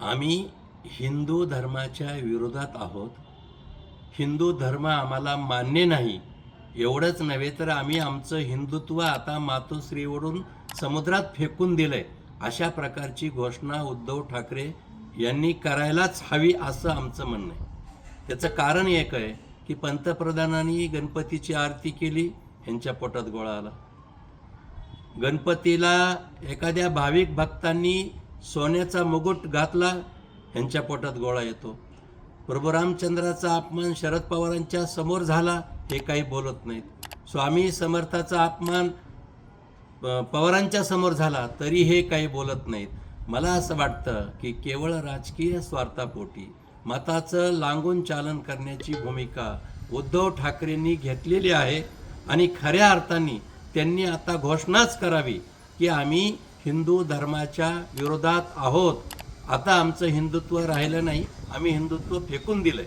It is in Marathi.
आम्ही हिंदू धर्माच्या विरोधात आहोत. हिंदू धर्म आम्हाला मान्य नाही. एवढंच नव्हे तर आम्ही आमचं हिंदुत्व आता मातोश्रीवरून समुद्रात फेकून दिलंय. अशा प्रकारची घोषणा उद्धव ठाकरे यांनी करायलाच हवी असं आमचं म्हणणं आहे. त्याचं कारण एक आहे की पंतप्रधानांनी गणपतीची आरती केली यांच्या पोटात गोळा आला. गणपतीला एखाद्या भाविक भक्तांनी सोन्याचा मुकुट घातला ह्यांच्या पोटात गोळा येतो. प्रभू रामचंद्राचा अपमान शरद पवारांच्या समोर झाला हे काही बोलत नाहीत. स्वामी समर्थाचा अपमान पवारांच्या समोर झाला तरी हे काही बोलत नाहीत. मला असं वाटतं की केवळ राजकीय स्वार्थापोटी मताचं लांगून चालन करण्याची भूमिका उद्धव ठाकरेंनी घेतलेली आहे आणि खऱ्या अर्थाने त्यांनी आता घोषणाच करावी की आम्ही हिंदू धर्माच्या विरोधात आहोत. आता आमचं हिंदुत्व राहिलं नाही. आम्ही हिंदुत्व फेकून दिलंय.